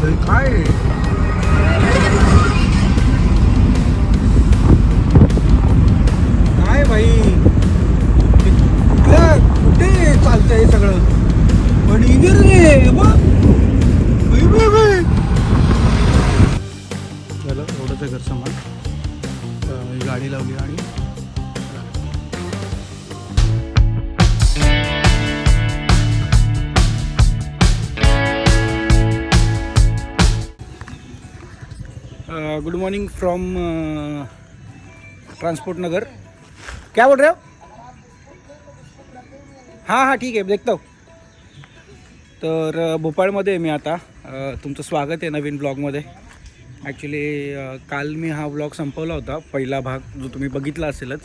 हे काय काय भाई कुठल्या कुठे चालतं हे सगळं पण इगर रे झालं एवढंच घर सामान गाडी लावली आणि good morning from transport Nagar. क्या बोल रहे हो? हां हां ठीक आहे देखता तर भोपाळमध्ये आहे मी आता. तुमचं स्वागत आहे नवीन ब्लॉगमध्ये ॲक्च्युली काल मी हा ब्लॉग संपवला होता पहिला भाग जो तुम्ही बघितला असेलच.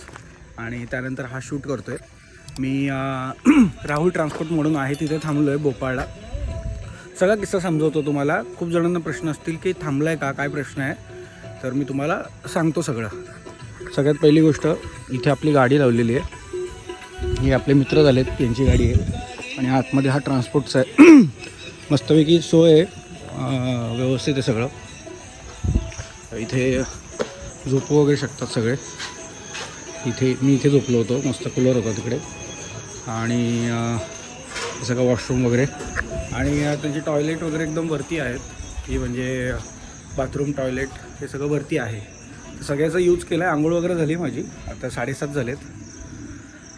आणि त्यानंतर हा शूट करतो आहे मी राहुल ट्रान्सपोर्ट म्हणून आहे तिथे थांबलो आहे भोपाळला. सगळा किस्सा समजवतो तुम्हाला. खूप जणांना प्रश्न असतील की थांबला आहे का? काय प्रश्न आहे? तर मी तुम्हाला सांगतो सगळं. सगळ्यात पहिली गोष्ट इथे आपली गाडी लावलेली आहे. ही आपले मित्र झालेत त्यांची गाडी आहे. आणि आतमध्ये हा ट्रान्सपोर्टचा आहे. मस्तपैकी सोय आहे. व्यवस्थित आहे सगळं. इथे झोपू वगैरे शकतात सगळे. इथे मी इथे झोपलो होतो. मस्त कूलर होता तिकडे. आणि सगळं वॉशरूम वगैरे. आणि त्यांचे टॉयलेट वगैरे एकदम वरती आहेत. की म्हणजे बाथरूम टॉयलेट हे सगळं वरती आहे. तर सगळ्याचा यूज केला आहे आंघोळ वगैरे झाली माझी. आता साडेसात झालेत.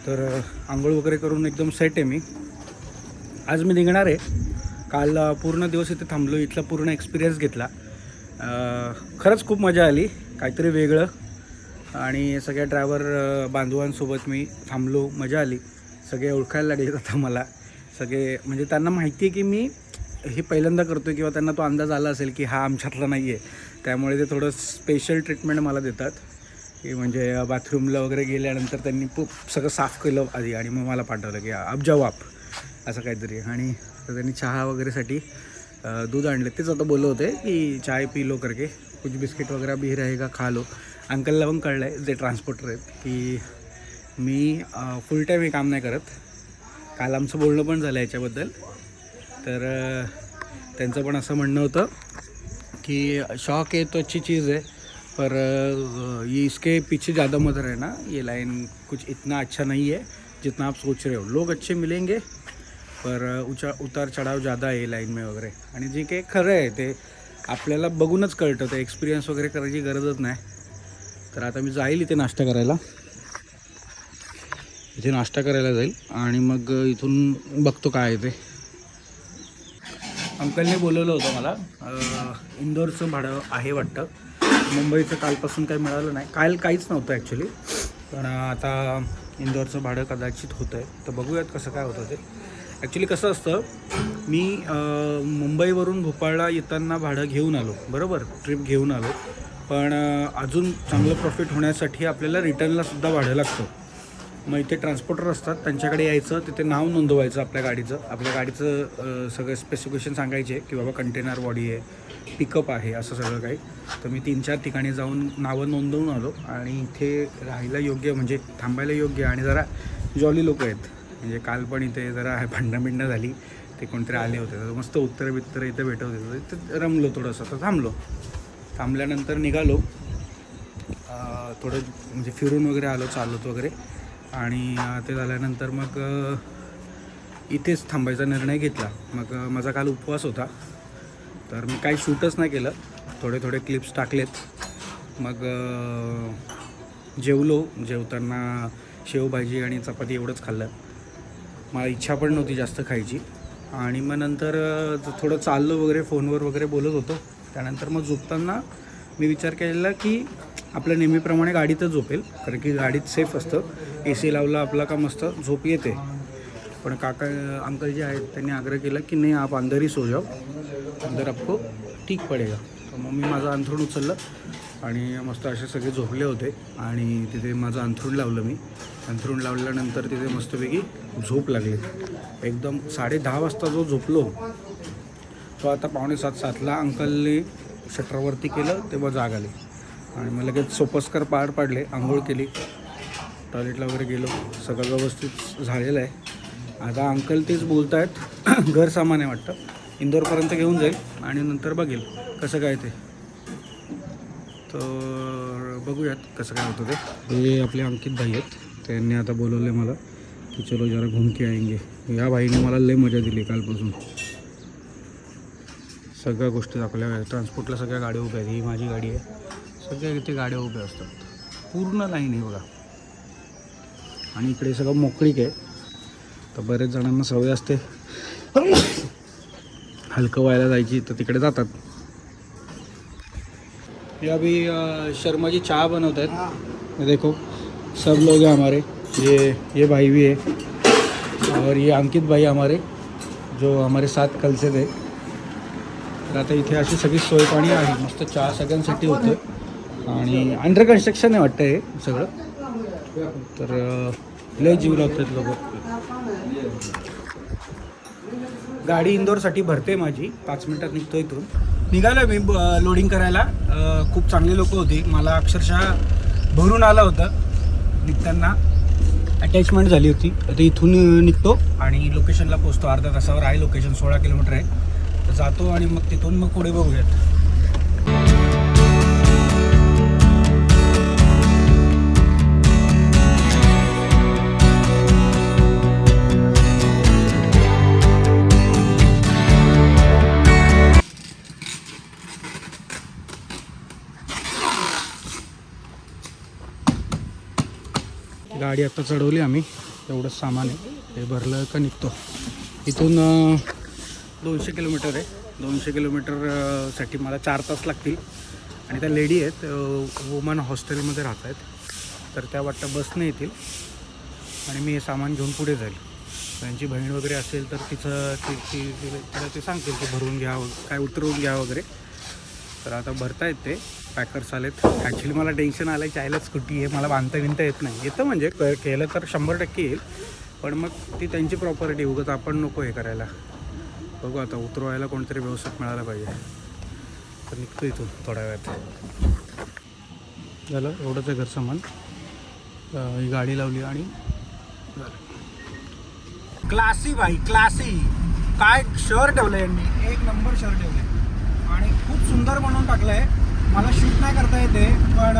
तर आंघोळ वगैरे करून एकदम सेट आहे मी. आज मी निघणार आहे. काल पूर्ण दिवस इथे थांबलो. इथला पूर्ण एक्सपिरियन्स घेतला. खरंच खूप मजा आली. काहीतरी वेगळं. आणि सगळ्या ड्रायव्हर बांधवांसोबत मी थांबलो. मजा आली. सगळे ओळखायला लागले आता मला. सगळे म्हणजे त्यांना माहिती आहे की मी हे पहिल्यांदा करतो किंवा त्यांना तो अंदाज आला असेल की हा आमच्यातला नाही आहे त्यामुळे ते थोडं स्पेशल ट्रीटमेंट मला देतात. की म्हणजे बाथरूमला वगैरे गेल्यानंतर त्यांनी खूप सगळं साफ केलं आधी आणि मग मला पाठवलं की अब जाऊ आप. असं काहीतरी. आणि तर त्यांनी चहा वगैरेसाठी दूध आणले. तेच आता बोलत होते की चाय पी लो करके. कुछ बिस्किट वगैरे भी रहेगा खा लो. अंकलला पण कळलं आहे जे ट्रान्सपोर्टर आहेत की मी फुल टाईम हे काम नाही करत. काल आमचं बोलणं पण झालं याच्याबद्दल. तर त्यांचं पण असं म्हणणं होतं कि शौक है तो अच्छी चीज़ है पर ये इसके पीछे ज़्यादा मत रहना. ये लाइन कुछ इतना अच्छा नहीं है जितना आप सोच रहे हो. लोग अच्छे मिलेंगे पर उचा उतार चढाव ज़्यादा आहे लाईन में वगैरे आणि जे काही खरं आहे ते आपल्याला बघूनच कळतं. ते एक्सपिरियन्स वगैरे करायची गरजच नाही. तर आता मी जाईल इथे नाश्ता करायला. इथे नाश्ता करायला जाईल आणि मग इथून बघतो काय आहे ते. अंकलने बोलवलं होतं मला इंदोरचं भाडं आहे वाटतं. मुंबईचं कालपासून काही मिळालं नाही. काल काहीच नव्हतं ॲक्च्युली पण आता इंदोरचं भाडं कदाचित होतं आहे तर बघूयात कसं काय होतं ते. ॲक्च्युली कसं असतं मी मुंबईवरून भोपाळला येताना भाडं घेऊन आलो. बरोबर? ट्रिप घेऊन आलो. पण अजून चांगलं प्रॉफिट होण्यासाठी आपल्याला रिटर्नला सुद्धा भाडं लागतं. मग इथे ट्रान्सपोर्टर असतात. त्यांच्याकडे यायचं तिथे नाव नोंदवायचं आपल्या गाडीचं. आपल्या गाडीचं सगळं स्पेसिफिकेशन सांगायचे की बाबा कंटेनर बॉडी आहे पिकअप आहे असं सगळं काही. तर मी तीन चार ठिकाणी जाऊन नावं नोंदवून आलो आणि इथे राहायला योग्य म्हणजे थांबायला योग्य आणि जरा जॉली लोक आहेत. म्हणजे काल पण इथे जरा भांडणं बिंडणं झाली. ते कोणतरी आले होते. तर मस्त उत्तर बित्तर इथे भेटत होते. तर रमलो थोडंसं. तर थांबलो. थांबल्यानंतर निघालो. थोडं म्हणजे फिरून वगैरे आलो चालत वगैरे. आणि ते झाल्यानंतर मग इथेच थांबायचा निर्णय घेतला. मग माझा काल उपवास होता. तर मी काही शूटच नाही केलं. थोडे थोडे क्लिप्स टाकलेत. मग जेवलो. जेवताना शेवभाजी आणि चपाती एवढंच खाल्लं. मला इच्छा पण नव्हती जास्त खायची. आणि मग नंतर थोडं चाललो वगैरे फोनवर वगैरे बोलत होतो. त्यानंतर मग झोपताना मी विचार केलेला की आपल्या नेहमीप्रमाणे गाडीतच झोपेल कारण की गाडीत सेफ असतं. ए सी लावला आपला का मस्त झोप येते. पण काका अंकल जे आहेत त्यांनी आग्रह केला की नाही आप अंदर ही सो जाओ. अंदर आपको ठीक पडेगा. तर मग मी माझं अंथरूण उचललं आणि मस्त असे सगळे झोपले होते. आणि तिथे माझं अंथरूण लावलं मी. अंथरूण लावल्यानंतर तिथे मस्तपैकी झोप लागली. एकदम साडे दहा वाजता जो झोपलो तो आता पावणे सात सातला अंकलने शटरवरती केलं तेव्हा जाग आली. आणि मग लगेच सोपस्कर पार पाडले आंघोळ केली. टॉयलेटला वगैरे गेलो. सगळं व्यवस्थित झालेलं आहे. आता अंकल तेच बोलत आहेत घर सामान आहे वाटतं. इंदोरपर्यंत घेऊन जाईल आणि नंतर बघेल कसं काय ते. तर बघूयात कसं काय होतं ते. हे आपले अंकित भाई आहेत. त्यांनी आता बोलवले मला की चलो जरा घुमकी के आएंगे. या भाईने मला लय मजा दिली कालपासून. सगळ्या गोष्टी दाखवल्या. ट्रान्सपोर्टला सगळ्या गाड्या उभ्या आहेत. ही माझी गाडी आहे. सगळ्या इथे गाड्या उभ्या असतात. पूर्ण लाईन आहे बघा. आणि इकडे सगळं मोकळीक आहे. तर बरेच जणांना सवय असते. हलकं व्हायला जायची तर तिकडे जातात. या अभी शर्माजी शर्मा जी बनवत आहेत देखो सब लोग हैं हमारे. ये ये भाई भी है. और ये अंकित भाई हमारे जो हमारे साथ कल से थे. तर आता इथे अशी सगळी सोय पाणी आहे. मस्त चहा सगळ्यांसाठी होतं आणि अंडर कन्स्ट्रक्शन आहे वाटतं हे सगळं. तर लय जीव लावतात लोक. गाडी इंदोरसाठी भरते माझी. पाच मिनिटात निघतो इथून. निघालो मी ब- लोडिंग करायला. खूप चांगली लोक होती. मला अक्षरशः भरून आलं होतं. निघताना अटॅचमेंट झाली होती. आता इथून निघतो आणि लोकेशनला पोचतो अर्धा तासावर आहे लोकेशन सोळा किलोमीटर आहे. तर जातो आणि मग तिथून मग पुढे बघूयात. गाडी आता चढवली आम्ही. एवढं सामान आहे. हे भरलं का निघतो. इथून दोनशे किलोमीटर आहे. दोनशे किलोमीटरसाठी मला चार तास लागतील. आणि त्या लेडी आहेत वुमन हॉस्टेलमध्ये राहत आहेत. तर त्या वाटतं बसने येतील. आणि मी हे सामान घेऊन पुढे जाईल. त्यांची बहीण वगैरे असेल तर तिचं ती ती तिला ते सांगतील की भरून घ्या काय उतरवून घ्या वगैरे. तर आता भरतायत ते. पॅकर्स आलेत. ॲक्च्युली मला टेन्शन आलं आहे चायला स्कूटी आहे? मला बांधता विणता येत नाही. येतं म्हणजे क- केलं तर शंभर टक्के येईल. पण मग ती त्यांची प्रॉपर्टी उगत आपण नको हे करायला. बघू आता उतरवायला कोणतरी व्यवस्थित मिळायला पाहिजे. तर निघतो इथून थोड्या वेळात. झालं एवढंच आहे घर सामान. ही गाडी लावली आणि क्लासी भाई क्लासी. काय शर्ट ठेवलं यांनी? एक नंबर शर्ट ठेवले आणि खूप सुंदर बनवून टाकलं आहे मला शूट नाही करता येते पण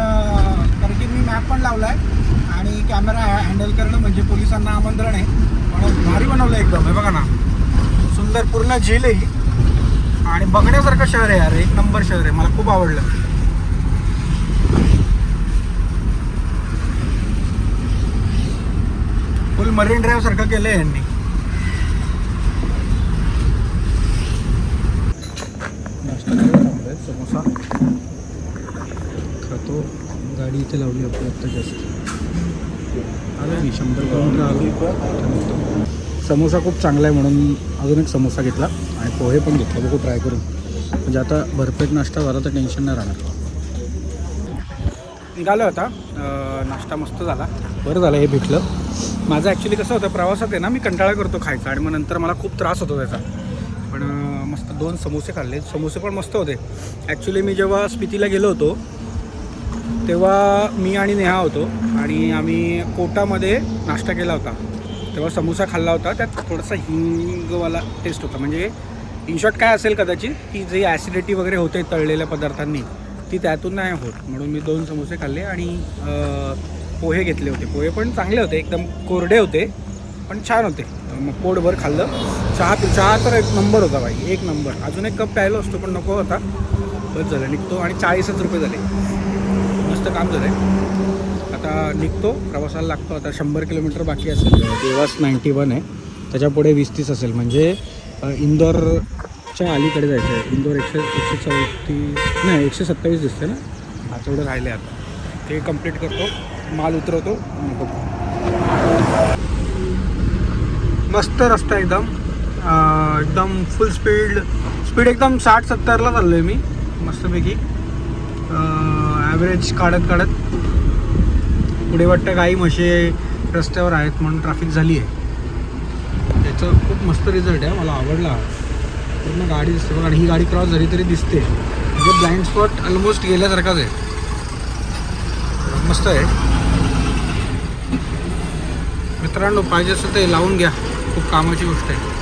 कारण की मी मॅप पण लावला आहे आणि कॅमेरा हँडल करणं म्हणजे पोलिसांना आमंत्रण आहे. पण भारी बनवलं आहे एकदम. हे बघा ना. सुंदर पूर्ण झील आहे. आणि बघण्यासारखं शहर आहे यार एक नंबर शहर आहे मला खूप आवडलं. फुल मरीन ड्राईव्ह सारखं केलं आहे यांनी समोसा. खातो. गाडी इथे लावली आपली आत्ता जास्त आलं मी शंभर किलोमीटर आलो. समोसा खूप चांगला आहे म्हणून अजून एक समोसा घेतला आणि पोहे पण घेतला. बघू ट्राय करून. म्हणजे आता भरपेट नाश्ता झाला तर टेन्शन नाही राहणार. निघालो आता. नाश्ता मस्त झाला. बरं झालं हे भेटलं. माझं ॲक्च्युली कसं होतं प्रवासात आहे ना मी कंटाळा करतो खायचा आणि मग नंतर मला खूप त्रास होतो त्याचा. पण मस्त दोन समोसे खाल्ले. समोसे पण मस्त होते. ॲक्च्युली मी जेव्हा स्पितीला गेलो होतो तेव्हा मी आणि नेहा होतो आणि आम्ही कोटामध्ये नाश्ता केला होता. तेव्हा समोसा खाल्ला होता त्यात थोडासा हिंगवाला टेस्ट होता. म्हणजे इन शॉर्ट काय असेल कदाचित की जी ॲसिडिटी वगैरे होते तळलेल्या पदार्थांनी ती त्यातून नाही होत. म्हणून मी दोन समोसे खाल्ले आणि पोहे घेतले होते. पोहे पण चांगले होते एकदम कोरडे होते पण छान होते. मग पोटभर खाल्लं. चहा चहा तर एक नंबर होता बाई एक नंबर. अजून एक कप प्यायलो असतो पण नको होता. बस झालं निघतो. आणि चाळीसच रुपये झाले. मस्त काम झालं आहे आता निघतो. प्रवासाला लागतो. आता शंभर किलोमीटर बाकी असेल. देवास नाईन्टी वन आहे त्याच्यापुढे वीस तीस असेल. म्हणजे इंदोरच्या अलीकडे जायचं आहे. इंदोर एकशे एकशे चौतीस नाही एकशे सत्तावीस दिसते ना? हा तेवढं राहिले आता. ते कंप्लीट करतो. माल उतरवतो. मस्त रस्ता एकदम. एकदम फुल स्पीड स्पीड एकदम साठ सत्तरला चाललो आहे मी. मस्तपैकी. ॲव्हरेज काढत काढत. पुढे वाटतं गाई म्हशी रस्त्यावर आहेत म्हणून ट्रॅफिक झाली आहे. त्याचं खूप मस्त रिझल्ट आहे मला आवडला. पूर्ण गाडी दिसते बघा आणि ही गाडी क्रॉस झाली तरी दिसते. म्हणजे ब्लाइंड स्पॉट ऑलमोस्ट गेल्यासारखाच आहे. मस्त आहे. मित्रांनो पाहिजे असेल ते लावून घ्या. खूप कामाची गोष्ट आहे.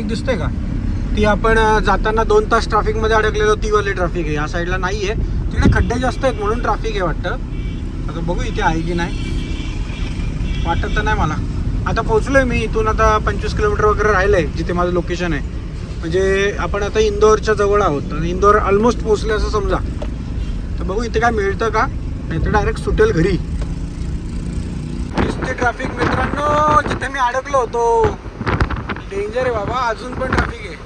ट्रॅफिक दिसते का? ती आपण जाताना दोन तास ट्रॅफिकमध्ये अडकलेलो ती वाली ट्रॅफिक आहे. या साईडला नाही आहे तिकडे खड्डे जास्त आहेत म्हणून ट्रॅफिक आहे वाटतं. आता बघू इथे आहे की नाही. वाटत तर नाही मला. आता पोहोचलोय मी इथून आता पंचवीस किलोमीटर वगैरे राहिलं आहे जिथे माझं लोकेशन आहे. म्हणजे आपण आता इंदोरच्या जवळ आहोत. इंदोर ऑलमोस्ट पोहोचले असं समजा. तर बघू इथे काय मिळतं का? नाही तर डायरेक्ट सुटेल घरी. दिसते ट्रॅफिक मित्रांनो जिथे मी अडकलो होतो. डेंजर आहे बाबा अजून पण ट्रॅफिक आहे.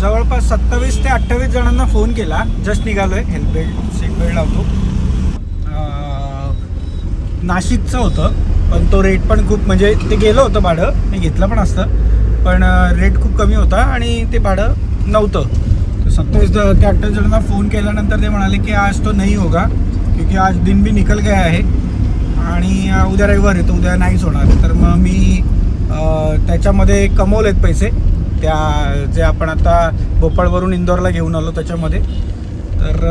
जवळपास सत्तावीस ते अठ्ठावीस जणांना फोन केला. जस्ट निघालोय हेल्प बेल्ट सीट बेल्ट लावतो नाशिकचं होतं पण तो रेट पण खूप म्हणजे ते गेलं होतं भाडं मी घेतलं पण असतं. पण रेट खूप कमी होता आणि ते भाडं नव्हतं. तर सत्तावीस ते अठ्ठावीस जणांना फोन केल्यानंतर ते म्हणाले की आज तो नाही होगा क्योंकि आज दिन भी निकल गया आहे आणि उद्या रविवार आहे तर उद्या नाहीच होणार तर मग मी त्याच्यामध्ये कमवलेत पैसे. त्या जे आपण आता भोपाळवरून इंदोरला घेऊन आलो त्याच्यामध्ये. तर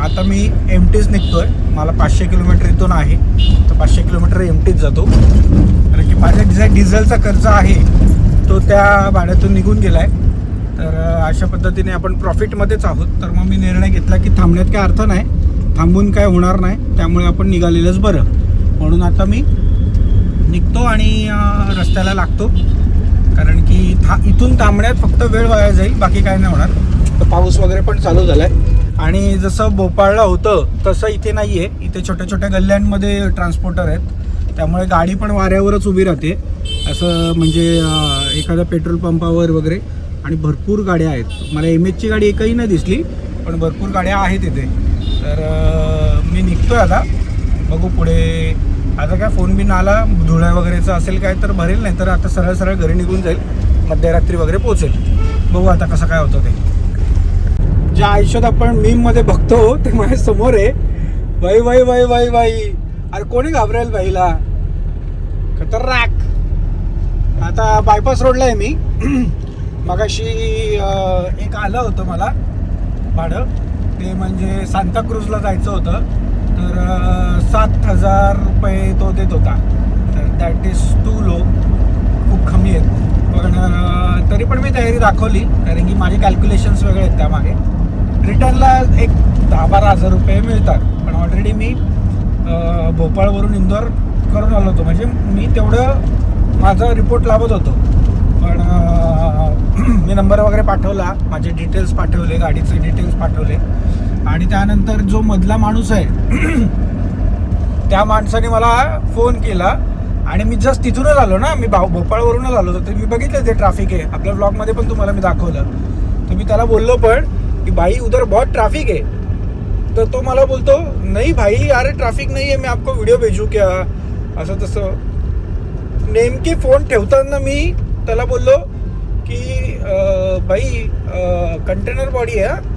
आता मी एम टीच निघतो आहे मला पाचशे किलोमीटर इथून आहे. तर पाचशे किलोमीटर एम टीच जातो. कारण की माझ्या जे डिझेलचा खर्च आहे तो त्या भाड्यातून निघून गेला आहे तर अशा पद्धतीने आपण प्रॉफिटमध्येच आहोत. तर मग मी निर्णय घेतला की थांबण्यात काय अर्थ नाही. थांबून काय होणार नाही. त्यामुळे आपण निघालेलंच बरं. म्हणून आता मी निघतो आणि रस्त्याला लागतो. कारण की था इथून थांबण्यात फक्त वेळ वाया जाईल बाकी काय नाही होणार. तर पाऊस वगैरे पण चालू झालाय. आणि जसं भोपाळला होतं तसं इथे नाही आहे इथे छोट्या छोट्या गल्ल्यांमध्ये ट्रान्सपोर्टर आहेत. त्यामुळे गाडी पण वाऱ्यावरच उभी राहते. असं म्हणजे एखाद्या पेट्रोल पंपावर वगैरे. आणि भरपूर गाड्या आहेत. मला एम एचची गाडी एकही नाही दिसली पण भरपूर गाड्या आहेत इथे. तर मी मी निघतोय आता. बघू पुढे. आता काय फोन बिन आला धुळ्या वगैरेचं असेल काय तर भरेल नाही तर आता सरळ सरळ घरी निघून जाईल. मध्यरात्री वगैरे पोहोचेल. बघू आता कसं काय होतं ते. ज्या आयुष्यात आपण मीममध्ये बघतो ते माझ्यासमोर आहे. बाई बाई बाई बाई बाई अरे कोणी घाबरेल बाईला? खतरनाक. आता बायपास रोडला आहे मी. मगाशी एक आलं होतं मला भाडं. ते म्हणजे सांताक्रूजला जायचं होतं. तर सात हजार रुपये तो देत होता. तर दॅट इज टू लो खूप कमी आहेत. पण तरी पण मी तयारी दाखवली कारण की माझे कॅल्क्युलेशन्स वेगळे आहेत त्यामागे. रिटर्नला एक दहा बारा हजार रुपये मिळतात. पण ऑलरेडी मी भोपाळवरून इंदोर करून आलो होतो. म्हणजे मी तेवढं माझा रिपोर्ट लावत होतो. पण मी नंबर वगैरे पाठवला. माझे डिटेल्स पाठवले गाडीचे डिटेल्स पाठवले. आणि त्यानंतर जो मधला माणूस आहे त्या माणसाने मला फोन केला आणि मी जस्ट तिथूनच आलो ना. मी भाऊ भोपाळवरूनच आलो तर मी बघितलं ते ट्रॅफिक आहे. आपल्या ब्लॉगमध्ये पण तुम्हाला मी दाखवलं. तर मी त्याला बोललो पण की भाई उधर बहुत ट्रॅफिक आहे. तर तो मला बोलतो नाही भाई अरे ट्रॅफिक नाही आहे मी आपको व्हिडिओ भेजू क्या? असं तसं. नेमके फोन ठेवताना मी त्याला बोललो की भाई कंटेनर बॉडी आहे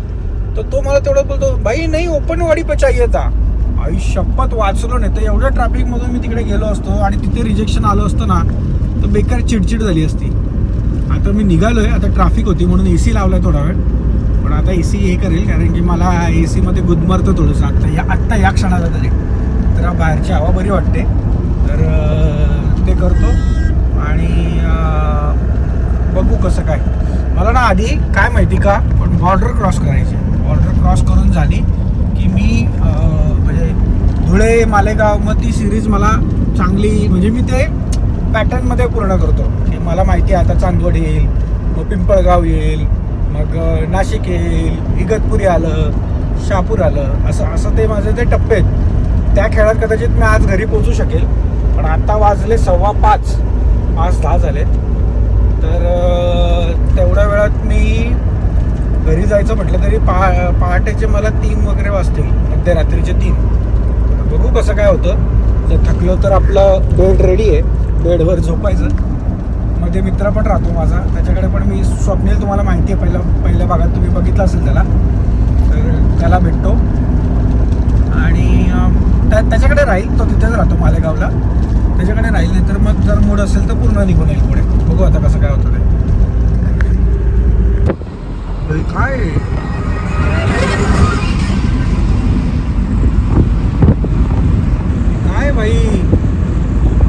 तर तो मला तेवढं बोलतो भाई नाही ओपन वाडी पे चाहिए था आई शपथ वाचलो नाही. तर एवढ्या ट्रॅफिकमधून मी तिकडे गेलो असतो आणि तिथे रिजेक्शन आलं असतं ना तर बेकार चिडचिड झाली असती. आता मी निघालोय आता ट्रॅफिक होती म्हणून ए सी लावलाय थोडा वेळ. पण आता ए सी हे करेल कारण की मला ए सीमध्ये गुदमरतं थोडंसं आत्ता या आत्ता या क्षणाला तरी तर बाहेरची हवा बरी वाटते. तर ते करतो. आणि बघू कसं काय. मला ना आधी काय माहिती का पण बॉर्डर क्रॉस करायची. बॉर्डर क्रॉस करून झाली की मी म्हणजे धुळे मालेगाव मग ती सिरीज मला चांगली म्हणजे मी ते पॅटर्नमध्ये पूर्ण करतो. की मला माहिती आहे आता चांदवड येईल मग पिंपळगाव येईल मग नाशिक येईल इगतपुरी आलं शहापूर आलं असं असं ते माझे ते टप्पे आहेत त्या खेळात कदाचित मी आज घरी पोचू शकेल. पण आत्ता वाजले सव्वा पाच पाच दहा झालेत. तर तेवढ्या वेळात मी घरी जायचं म्हटलं तरी पहा पहाटेचे मला तीन वगैरे वाजतील मध्यरात्रीचे तीन. बघू कसं काय होतं. जर थकलो तर आपलं बेड रेडी आहे. बेडवर झोपायचं. मध्ये मित्र पण राहतो माझा. त्याच्याकडे पण मी स्वप्नील तुम्हाला माहिती आहे. पहिल्या पहिल्या भागात तुम्ही बघितलं असेल त्याला. तर त्याला भेटतो. आणि त्या त्याच्याकडे राहील. तो तिथेच राहतो मालेगावला. त्याच्याकडे राहील. नाही तर मग जर मूड असेल तर पूर्ण निघून येईल पुढे. बघू आता कसं काय होतं ते. म्हणजे काय? काय भाई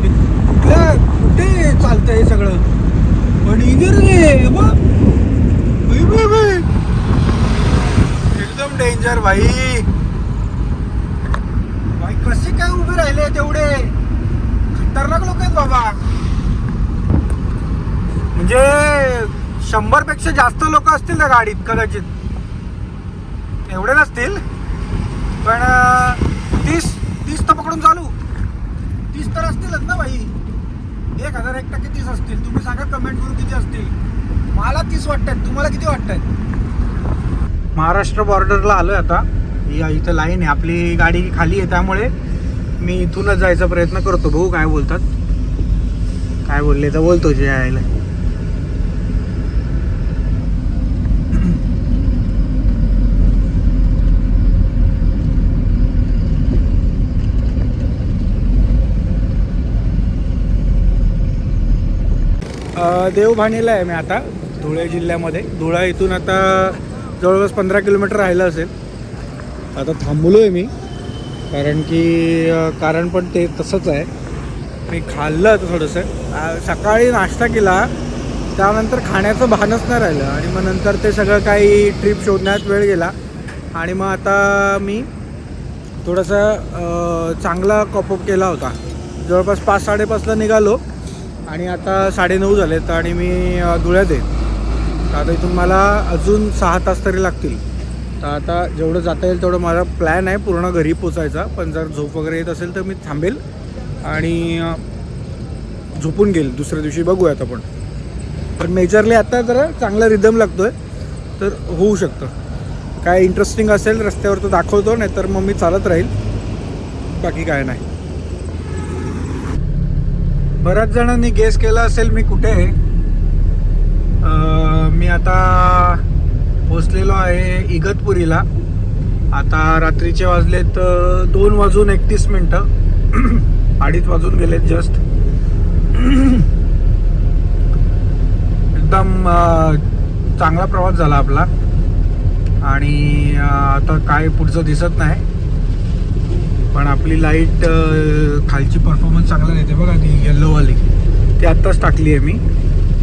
कुठल्या कुठे चालतं हे सगळं? पण इगर एकदम डेंजर भाई भाई कसे काय उभे राहिले तेवढे? खतरनाक लोक आहेत बाबा. म्हणजे शंभरपेक्षा जास्त लोक असतील त्या गाडीत कदाचित. एवढे नसतील. पण तीस तीस तर पकडून चालू. तीस तर असतीलच ना भाई एक हजार एक टक्के तीस असतील. तुम्ही सांगा कमेंट करून किती असतील. मला तीस वाटतात. तुम्हाला किती वाटतात? महाराष्ट्र बॉर्डरला आलोय आता. या इथं लाईन आहे. आपली गाडी खाली आहे त्यामुळे मी इथूनच जायचा प्रयत्न करतो. भाऊ काय बोलतात? काय बोलले? तर बोलतो जे यायला. देवभाणीला आहे मी आता धुळे जिल्ह्यामध्ये. धुळा इथून आता जवळपास पंधरा किलोमीटर राहिलं असेल. आता थांबलो आहे मी कारण की कारण पण ते तसंच आहे. मी खाल्लं होतं थोडंसं. सकाळी नाश्ता केला त्यानंतर खाण्याचं भानच नाही राहिलं. आणि मग नंतर ते सगळं काही ट्रिप शोधण्यात वेळ गेला. आणि मग आता मी थोडंसं चांगला कॉपअप केला होता. जवळपास पाच साडेपाचला निघालो. आणि आता साडेनऊ झालेत आणि मी धुळ्यात आहे. आता इथून मला अजून सहा तास तरी लागतील. तर आता जेवढं जाता येईल तेवढं माझा प्लॅन आहे पूर्ण घरी पोचायचा. पण जर झोप वगैरे येत असेल तर मी थांबेल आणि झोपून घेईल. दुसऱ्या दिवशी बघूयात आपण पण. मेजरली आता जरा चांगला रिदम लागतो आहे तर होऊ शकतं. काय इंटरेस्टिंग असेल रस्त्यावर तो दाखवतो नाही तर मग मी चालत राहील. बाकी काय नाही. बऱ्याच जणांनी गेस केला असेल मी कुठे आहे. मी आता पोचलेलो आहे इगतपुरीला. आता रात्रीचे वाजलेत दोन वाजून एकतीस मिनटं. अडीच वाजून गेलेत जस्ट एकदम चांगला प्रवास झाला आपला. आणि आता काय पुढचं दिसत नाही. आपली लाइट खालची परफॉर्मन्स चांगला देते बघा ती येल्लोवाली ती आत्ताच टाकली आहे मी.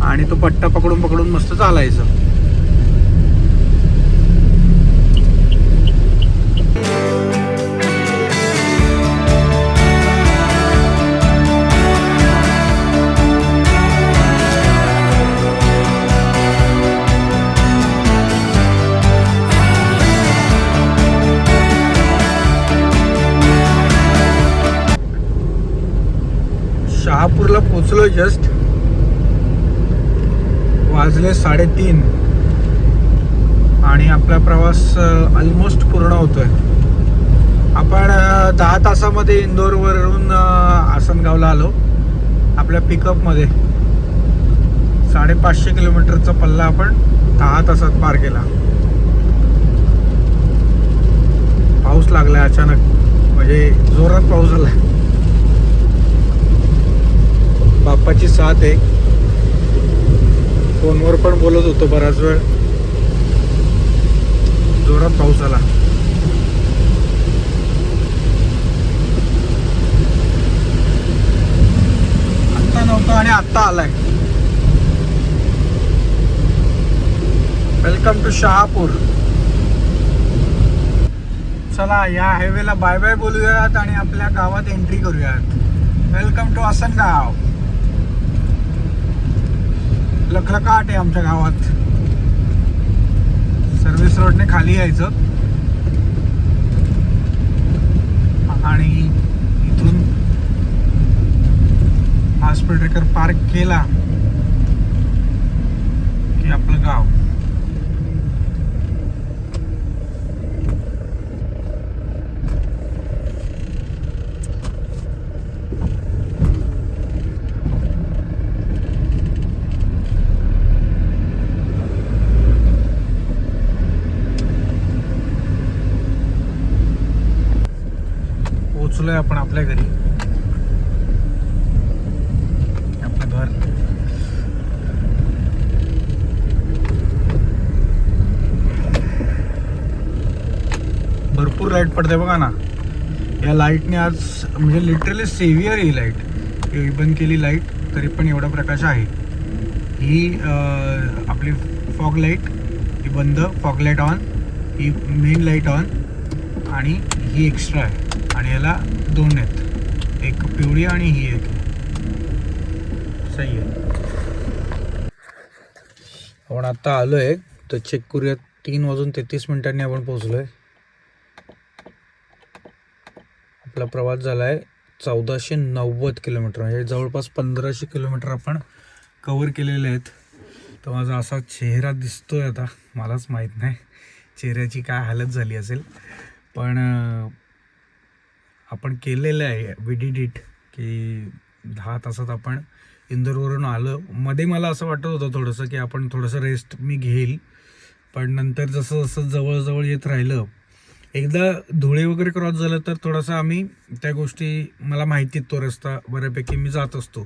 आणि तो पट्टा पकडून पकडून मस्त चालायचं. जस्ट वाजले साडेतीन आणि आपला प्रवास ऑलमोस्ट पूर्ण होतोय. आपण दहा तासामध्ये इंदोरवरून आसनगावला आलो. आपल्या पिकअपमध्ये साडेपाचशे किलोमीटरचा पल्ला आपण दहा तासात पार केला. पाऊस लागला अचानक. म्हणजे जोरात पाऊस झाला बाप्पाची साथ आहे. फोनवर पण बोलत होतो बराच वेळ. जोरात पाऊस आला. आत्ता नव्हता आणि आत्ता आलाय. Welcome to Shahapur. चला या हायवेला बाय बाय बोलूयात आणि आपल्या गावात एंट्री करूयात. वेलकम टू आसनगाव लखलकाट आहे आमच्या गावात. सर्व्हिस रोडने खाली यायचं. आणि इथून हॉस्पिटलकर पार्क केला की आपलं गाव. पोचलोय आपण आपल्या घरी. आपलं घर. भरपूर लाइट पडते बघा ना. या लाईटने आज म्हणजे लिटरली सेव्हिअर ही लाइट ही बंद केली लाइट तरी पण एवढा प्रकाश आहे. ही आपली फॉग लाइट ही बंद फॉग लाइट ऑन ही मेन लाइट ऑन आणि ही एक्स्ट्रा आहे. याला दोन आहेत. एक पिवळी आणि ही एक. सही आहे. आपण आता आलो आहे तर चेक करूया तीन वाजून तेहतीस मिनिटांनी आपण पोहोचलो आहे आपला प्रवास झाला आहे चौदाशे नव्वद किलोमीटर. म्हणजे जवळपास पंधराशे किलोमीटर आपण कवर केलेले आहेत. तर माझा असा चेहरा दिसतोय आता. मलाच माहीत नाही. चेहऱ्याची काय हालत झाली असेल. पण आपण केलेलं आहे वी डिड इट की दहा तासात आपण इंदोरवरून आलो. मध्ये मला असं वाटत होतं थोडंसं की आपण थोडंसं रेस्ट मी घेईल. पण नंतर जसं जसं जवळजवळ येत राहिलं एकदा धुळे वगैरे क्रॉस झालं तर थोडासा आम्ही त्या गोष्टी मला माहिती तो रस्ता बऱ्यापैकी मी जात असतो.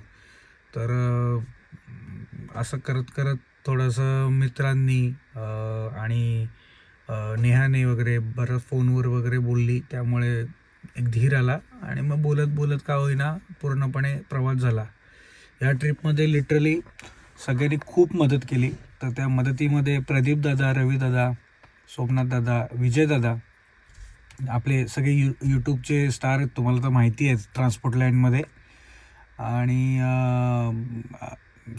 तर असं करत करत थोडंसं मित्रांनी आणि नेहाने वगैरे बरं फोनवर वगैरे बोलली. त्यामुळे एक धीर आला आणि मग बोलत बोलत का होईना पूर्णपणे प्रवास झाला. या ट्रिपमध्ये लिटरली सगळ्यांनी खूप मदत केली. तर त्या मदतीमध्ये प्रदीप दादा रवी दादा सोमनाथ दादा विजय दादा आपले सगळे यू यूट्यूबचे स्टार आहेत तुम्हाला तर माहिती आहेत ट्रान्सपोर्ट लाईनमध्ये आणि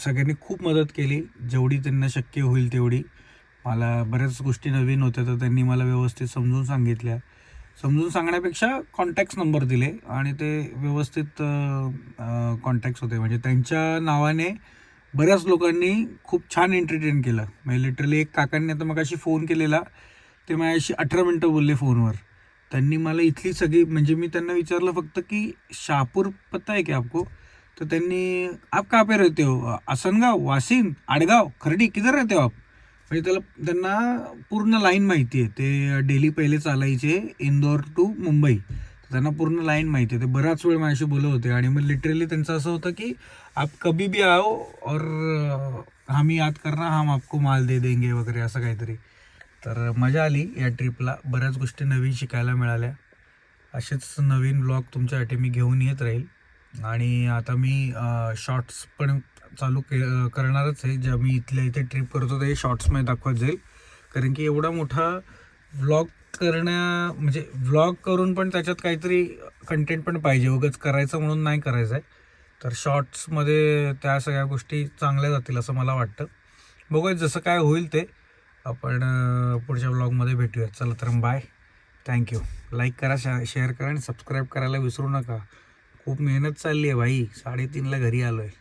सगळ्यांनी खूप मदत केली. जेवढी त्यांना शक्य होईल तेवढी. मला बऱ्याच गोष्टी नवीन होत्या तर त्यांनी मला व्यवस्थित समजून सांगितल्या. समजून सांगण्यापेक्षा कॉन्टॅक्ट्स नंबर दिले आणि ते व्यवस्थित कॉन्टॅक्ट्स होते. म्हणजे त्यांच्या नावाने बऱ्याच लोकांनी खूप छान एंटरटेन केलं. म्हणजे लिटरली एक काकांनी आता मग अशी फोन केलेला. ते माझ्याशी अठरा मिनटं बोलले फोनवर. त्यांनी मला इथली सगळी म्हणजे मी त्यांना विचारलं फक्त की शाहपूर पत्ता आहे की आपको? तर त्यांनी आप कहाँ पे रहते हो? आसनगाव वासिन आडगाव खर्डी किधर रहते हो आप? म्हणजे त्याला त्यांना पूर्ण लाईन माहिती आहे. ते डेली पहिले चालायचे इंदोर टू मुंबई. त्यांना पूर्ण लाईन माहिती आहे. ते बराच वेळ माझ्याशी बोलत होते आणि मग लिटरली त्यांचं असं होतं की आप कभी भी आओ और अं, याद करना हम आपको माल दे देंगे वगैरे असं काहीतरी. तर मजा आली या ट्रिपला बऱ्याच गोष्टी नवीन शिकायला मिळाल्या. असेच नवीन ब्लॉग तुमच्यासाठी मी घेऊन येत राहील. आणि आता मी शॉर्ट्स पण चालू के करणारच आहे. ज्या मी इथल्या इथे ट्रिप करतो ते शॉर्ट्समध्ये दाखवत जाईल. कारण की एवढा मोठा व्लॉग करण्या म्हणजे व्लॉग करून पण त्याच्यात काहीतरी कंटेंट पण पाहिजे. उगाच करायचं म्हणून नाही करायचं आहे. तर शॉर्ट्समध्ये त्या सगळ्या गोष्टी चांगल्या जातील असं मला वाटतं. बघूया जसं काय होईल ते. आपण पुढच्या व्लॉगमध्ये भेटूया चला तर बाय थँक्यू लाईक करा शे शेअर करा आणि सबस्क्राईब करायला विसरू नका. खूप मेहनत चालली आहे भाई. साडेतीनला घरी आलो आहे